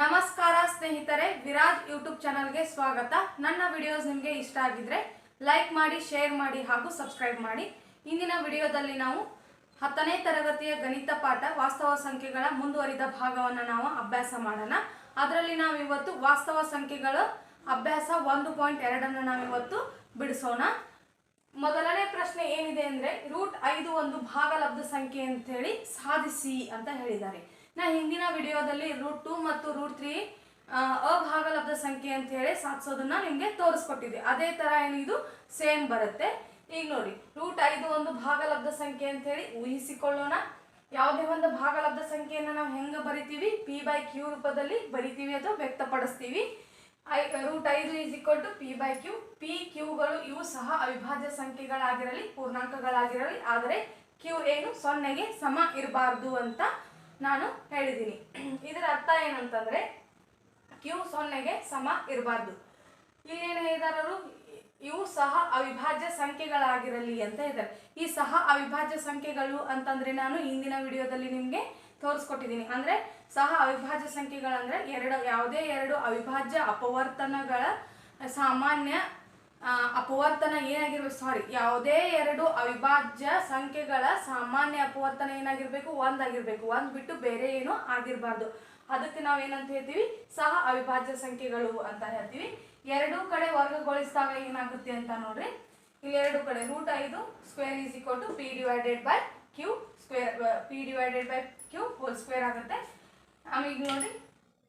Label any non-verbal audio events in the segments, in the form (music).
ನಮಸ್ಕಾರ ಸ್ನೇಹಿತರೆ, ವಿರಾಜ್ ಯೂಟ್ಯೂಬ್ ಚಾನಲ್ಗೆ ಸ್ವಾಗತ. ನನ್ನ ವಿಡಿಯೋಸ್ ನಿಮಗೆ ಇಷ್ಟ ಆಗಿದ್ರೆ ಲೈಕ್ ಮಾಡಿ ಶೇರ್ ಮಾಡಿ ಹಾಗೂ ಸಬ್ಸ್ಕ್ರೈಬ್ ಮಾಡಿ. ಇಂದಿನ ವಿಡಿಯೋದಲ್ಲಿ ನಾವು ಹತ್ತನೇ ತರಗತಿಯ ಗಣಿತ ಪಾಠ ವಾಸ್ತವ ಸಂಖ್ಯೆಗಳ ಮುಂದುವರಿದ ಭಾಗವನ್ನು ನಾವು ಅಭ್ಯಾಸ ಮಾಡೋಣ. ಅದರಲ್ಲಿ ನಾವು ಇವತ್ತು ವಾಸ್ತವ ಸಂಖ್ಯೆಗಳ ಅಭ್ಯಾಸ ಒಂದು ಪಾಯಿಂಟ್ ಎರಡನ್ನು ನಾವು ಇವತ್ತು ಬಿಡಿಸೋಣ. ಮೊದಲನೇ ಪ್ರಶ್ನೆ ಏನಿದೆ ಅಂದ್ರೆ ರೂಟ್ ಐದು ಒಂದು ಭಾಗಲಬ್ಧ ಸಂಖ್ಯೆ ಅಂತ ಹೇಳಿ ಸಾಧಿಸಿ ಅಂತ ಹೇಳಿದ್ದಾರೆ. ನಾ ಹಿಂದಿನ ವಿಡಿಯೋದಲ್ಲಿ ರೂಟ್ ಟೂ ಮತ್ತು ರೂಟ್ ತ್ರೀ ಅಭಾಗಲಬ್ಧ ಸಂಖ್ಯೆ ಅಂತ ಹೇಳಿ ಸಾಧಿಸೋದನ್ನ ನಿಮಗೆ ತೋರಿಸ್ಕೊಟ್ಟಿದ್ದೆ. ಅದೇ ತರ ಏನಿದು ಸೇಮ್ ಬರುತ್ತೆ. ಈಗ ನೋಡಿ ರೂಟ್ ಐದು ಒಂದು ಭಾಗಲಬ್ಧ ಸಂಖ್ಯೆ ಅಂತ ಹೇಳಿ ಊಹಿಸಿಕೊಳ್ಳೋಣ. ಯಾವುದೇ ಒಂದು ಭಾಗಲಬ್ಧ ಸಂಖ್ಯೆಯನ್ನು ನಾವು ಹೆಂಗೆ ಬರಿತೀವಿ? ಪಿ ಬೈ ಕ್ಯೂ ರೂಪದಲ್ಲಿ ಬರಿತೀವಿ ಅಥವಾ ವ್ಯಕ್ತಪಡಿಸ್ತೀವಿ. ಐ ರೂಟ್ ಐದು is equal to P by Q P ಕ್ಯೂಗಳು ಇವು ಸಹ ಅವಿಭಾಜ್ಯ ಸಂಖ್ಯೆಗಳಾಗಿರಲಿ, ಪೂರ್ಣಾಂಕಗಳಾಗಿರಲಿ, ಆದರೆ ಕ್ಯೂ ಏನು ಸೊನ್ನೆಗೆ ಸಮ ಇರಬಾರ್ದು ಅಂತ ನಾನು ಹೇಳಿದ್ದೀನಿ. (clears throat) ಇದರ ಅರ್ಥ ಏನಂತಂದರೆ, ಕ್ಯೂ ಸೊನ್ನೆಗೆ ಸಮ ಇರಬಾರ್ದು. ಇಲ್ಲೇನು ಹೇಳಿದಾರರು? ಇವು ಸಹ ಅವಿಭಾಜ್ಯ ಸಂಖ್ಯೆಗಳಾಗಿರಲಿ ಅಂತ ಇದ್ದಾರೆ ಈ ಸಹ ಅವಿಭಾಜ್ಯ ಸಂಖ್ಯೆಗಳು ಅಂತಂದ್ರೆ ನಾನು ಹಿಂದಿನ ವಿಡಿಯೋದಲ್ಲಿ ನಿಮಗೆ ತೋರಿಸ್ಕೊಟ್ಟಿದ್ದೀನಿ. ಅಂದ್ರೆ ಸಹ ಅವಿಭಾಜ್ಯ ಸಂಖ್ಯೆಗಳಂದ್ರೆ ಎರಡು, ಯಾವುದೇ ಎರಡು ಅವಿಭಾಜ್ಯ ಅಪವರ್ತನಗಳ ಸಾಮಾನ್ಯ ಅಪವರ್ತನ ಏನಾಗಿರ್ಬೇಕು? ಸಾರಿ ಯಾವುದೇ ಎರಡು ಅವಿಭಾಜ್ಯ ಸಂಖ್ಯೆಗಳ ಸಾಮಾನ್ಯ ಅಪವರ್ತನ ಏನಾಗಿರ್ಬೇಕು? ಒಂದಾಗಿರ್ಬೇಕು. ಒಂದ್ ಬಿಟ್ಟು ಬೇರೆ ಏನು ಆಗಿರ್ಬಾರ್ದು. ಅದಕ್ಕೆ ನಾವು ಏನಂತ ಹೇಳ್ತೀವಿ? ಸಹ ಅವಿಭಾಜ್ಯ ಸಂಖ್ಯೆಗಳು ಅಂತ ಹೇಳ್ತೀವಿ. ಎರಡು ಕಡೆ ವರ್ಗಗೊಳಿಸಿದಾಗ ಏನಾಗುತ್ತೆ ಅಂತ ನೋಡ್ರಿ. ಇಲ್ಲಿ ಎರಡು ಕಡೆ ರೂಟ್ ಐದು square is equal to P divided by Q square P divided by Q whole square ಆಗುತ್ತೆ. ಆಮೇಲೆ ಈಗ ನೋಡಿ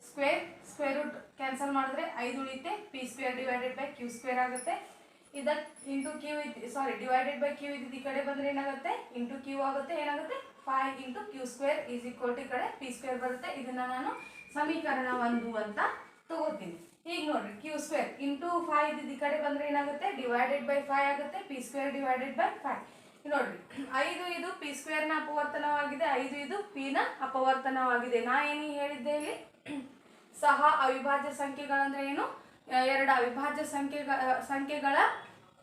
ಸ್ಕ್ವೇರ್ ಸ್ಕ್ವೇರ್ ರೂಟ್ ಕ್ಯಾನ್ಸಲ್ ಮಾಡಿದ್ರೆ ಐದು ಉಳಿತೆ P square divided by Q square ಆಗುತ್ತೆ. ಇದಕ್ಕೆ ಇಂಟು ಕ್ಯೂ ಇದ್ ಸಾರಿ ಡಿವೈಡೆಡ್ ಬೈ ಕ್ಯೂ ಇದ್ದಿದ್ದು ಈ ಕಡೆ ಬಂದ್ರೆ ಏನಾಗುತ್ತೆ? ಇಂಟು ಕ್ಯೂ ಆಗುತ್ತೆ. ಏನಾಗುತ್ತೆ? Five into Q square is equal to ಈ ಕಡೆ ಪಿ ಸ್ಕ್ವೇರ್ ಬರುತ್ತೆ. ಇದನ್ನ ನಾನು ಸಮೀಕರಣ ಒಂದು ಅಂತ ತಗೋತೀನಿ. ಈಗ ನೋಡ್ರಿ ಕ್ಯೂ ಸ್ಕ್ವೇರ್ ಇಂಟು ಫೈವ್ ಇದ್ದಿದ್ದು ಈ ಕಡೆ ಬಂದ್ರೆ ಏನಾಗುತ್ತೆ? ಡಿವೈಡೆಡ್ ಬೈ ಫೈವ್ ಆಗುತ್ತೆ. P square divided by five ನೋಡ್ರಿ, ಐದು ಇದು ಪಿ ಸ್ಕ್ವೇರ್ನ ಅಪವರ್ತನವಾಗಿದೆ. ಐದು ಇದು ಪಿ ನ ಅಪವರ್ತನವಾಗಿದೆ. ನಾ ಏನು ಹೇಳಿದ್ದೆ ಇಲ್ಲಿ? ಸಹ ಅವಿಭಾಜ್ಯ ಸಂಖ್ಯೆಗಳಂದ್ರೆ ಏನು? ಎರಡು ಅವಿಭಾಜ್ಯ ಸಂಖ್ಯೆಗಳ ಸಂಖ್ಯೆಗಳ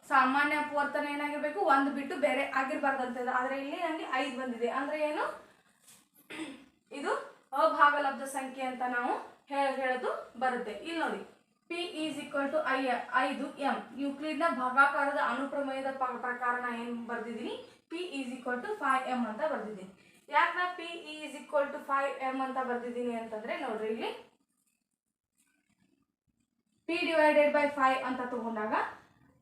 ಸಾಮಾನ್ಯ ಅಪವರ್ತನ ಏನಾಗಿರ್ಬೇಕು? ಒಂದು ಬಿಟ್ಟು ಬೇರೆ ಆಗಿರ್ಬಾರ್ದು ಅಂತ ಇದೆ. ಆದ್ರೆ ಇಲ್ಲಿ ನನಗೆ ಐದು ಬಂದಿದೆ. ಅಂದ್ರೆ ಏನು? ಇದು ಅಭಾಗಲಬ್ಧ ಸಂಖ್ಯೆ ಅಂತ ನಾವು ಹೇಳ ಹೇಳೋದು ಬರುತ್ತೆ. ಇಲ್ಲಿ ನೋಡಿ. ಪಿ ಈಸ್ ಈಕ್ವಲ್ ಟು ಐ ಐದು ಎಂ ನ್ಯೂಕ್ಲಿಯರ್ನ ಭಾಗಾಕಾರದ ಅನುಪ್ರಮೇಯದ ಪ್ರಕಾರ ನಾ ಏನು ಬರ್ದಿದ್ದೀನಿ? P is equal to five M ಅಂತ ಬರ್ದಿದ್ದೀನಿ. ಯಾಕೆ ನಾ P is equal to five M ಅಂತ ಬರ್ದಿದ್ದೀನಿ ಅಂತಂದ್ರೆ ನೋಡ್ರಿ ಇಲ್ಲಿ. ಪಿ ಡಿವೈಡೆಡ್ ಬೈ ಫೈವ್ ಅಂತ ತಗೊಂಡಾಗ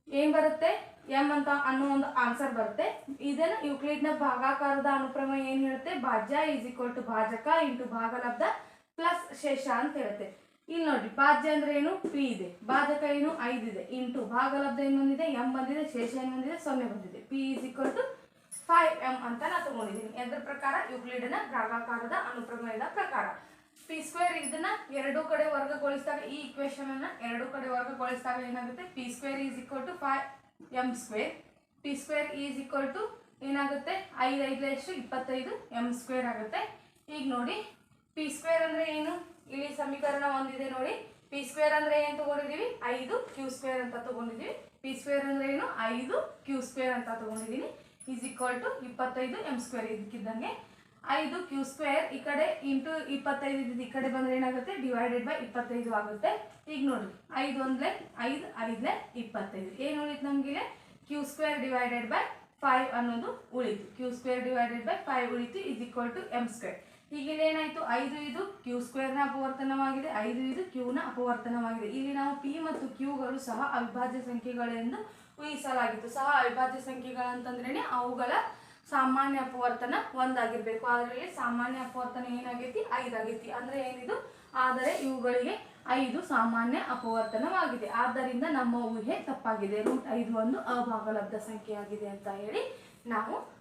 ಏನ್ ಬರುತ್ತೆ? ಎಂ ಅಂತ ಅನ್ನೋ ಒಂದು ಆನ್ಸರ್ ಬರುತ್ತೆ. ಇದನ್ನು ಯುಕ್ಲಿಡ್ನ ಭಾಗಾಕಾರದ ಅನುಕ್ರಮ ಏನ್ ಹೇಳುತ್ತೆ? ಭಾಜ್ಯ ಈಸ್ ಈಕ್ವಲ್ ಟು ಭಾಜಕ ಇಂಟು ಭಾಗಲಬ್ಧ ಪ್ಲಸ್ ಶೇಷ ಅಂತ ಹೇಳುತ್ತೆ. ಇಲ್ಲಿ ನೋಡಿ ಭಾಜ್ಯ ಅಂದ್ರೆ ಏನು? ಪಿ ಇದೆ. ಭಾಜಕ ಏನು? ಐದು ಇದೆ. ಇಂಟು ಭಾಗಲಬ್ಧ ಏನ್ ಬಂದಿದೆ? ಎಂ ಬಂದಿದೆ. ಶೇಷ ಏನ್ ಬಂದಿದೆ? ಸೊನ್ನೆ ಬಂದಿದೆ. P is equal to five M ಅಂತ ನಾನು ತಗೊಂಡಿದ್ದೀನಿ ಎದ್ರ ಪ್ರಕಾರ ಯುಕ್ಲಿಡ್ನ ಭಾಗಾಕಾರದ ಅನುಕ್ರಮದ ಪ್ರಕಾರ. ಪಿ ಸ್ಕ್ವೇರ್ ಇದನ್ನ ಎರಡು ಕಡೆ ವರ್ಗಗೊಳಿಸಿದಾಗ ಈ ಇಕ್ವೇಶನ್ ಅನ್ನ ಎರಡು ಕಡೆ ವರ್ಗಗೊಳಿಸಿದಾಗ ಏನಾಗುತ್ತೆ? P square is equal to five M square P square is equal to ಏನಾಗುತ್ತೆ? ಐದು ಐದು ಎಷ್ಟು ಇಪ್ಪತ್ತೈದು ಎಂ ಸ್ಕ್ವೇರ್ ಆಗುತ್ತೆ. ಈಗ ನೋಡಿ ಪಿ ಸ್ಕ್ವೇರ್ ಅಂದ್ರೆ ಏನು? ಇಲ್ಲಿ ಸಮೀಕರಣ ಒಂದಿದೆ ನೋಡಿ. ಪಿ ಸ್ಕ್ವೇರ್ ಅಂದ್ರೆ ಏನ್ ತಗೊಂಡಿದೀವಿ ಐದು ಕ್ಯೂ ಸ್ಕ್ವೇರ್ ಅಂತ ತಗೊಂಡಿದೀವಿ ಪಿ ಸ್ಕ್ವೇರ್ ಅಂದ್ರೆ ಏನು? ಐದು ಕ್ಯೂ ಸ್ಕ್ವೇರ್ ಅಂತ ತಗೊಂಡಿದೀನಿ ಈಸ್ ಈಕ್ವಲ್ ಟು ಇಪ್ಪತ್ತೈದು ಎಂ ಸ್ಕ್ವೇರ್ ಇದಕ್ಕಿದ್ದಂಗೆ. ಐದು ಕ್ಯೂ ಸ್ಕ್ವೇರ್ ಈ ಕಡೆ ಇಂಟು ಇಪ್ಪತ್ತೈದು ಈ ಕಡೆ ಬಂದರೆ ಏನಾಗುತ್ತೆ? ಡಿವೈಡೆಡ್ ಬೈ ಇಪ್ಪತ್ತೈದು ಆಗುತ್ತೆ. ಈಗ ನೋಡಿ ಐದು ಒಂದ್ಲೆ ಐದು ಐದ್ಲೆ ಇಪ್ಪತ್ತೈದು. ಏನು ಉಳಿತು ನಮಗೆ Q square divided by five ಅನ್ನೋದು ಉಳಿತು. Q square divided by five ಉಳಿತು is equal to M square ಈಗ ಏನಾಯ್ತು? ಐದು ಇದು ಕ್ಯೂ ಸ್ಕ್ವೇರ್ನ ಅಪವರ್ತನವಾಗಿದೆ. ಐದು ಇದು ಕ್ಯೂನ ಅಪವರ್ತನವಾಗಿದೆ. ಇಲ್ಲಿ ನಾವು ಪಿ ಮತ್ತು ಕ್ಯೂಗಳು ಸಹ ಅವಿಭಾಜ್ಯ ಸಂಖ್ಯೆಗಳೆಂದು ಊಹಿಸಲಾಗಿತ್ತು. ಸಹ ಅವಿಭಾಜ್ಯ ಸಂಖ್ಯೆಗಳಂತಂದ್ರೇನೆ ಅವುಗಳ ಸಾಮಾನ್ಯ ಅಪವರ್ತನ ಒಂದಾಗಿರ್ಬೇಕು. ಅದರಲ್ಲಿ ಸಾಮಾನ್ಯ ಅಪವರ್ತನ ಏನಾಗೈತಿ? ಐದಾಗೈತಿ. ಅಂದ್ರೆ ಏನಿದು? ಆದರೆ ಇವುಗಳಿಗೆ ಐದು ಸಾಮಾನ್ಯ ಅಪವರ್ತನವಾಗಿದೆ. ಆದ್ದರಿಂದ ನಮ್ಮ ಊಹೆ ತಪ್ಪಾಗಿದೆ. ರೂಟ್ ಐದು ಒಂದು ಅಭಾಗಲಬ್ಧ ಸಂಖ್ಯೆಯಾಗಿದೆ ಅಂತ ಹೇಳಿ ನಾವು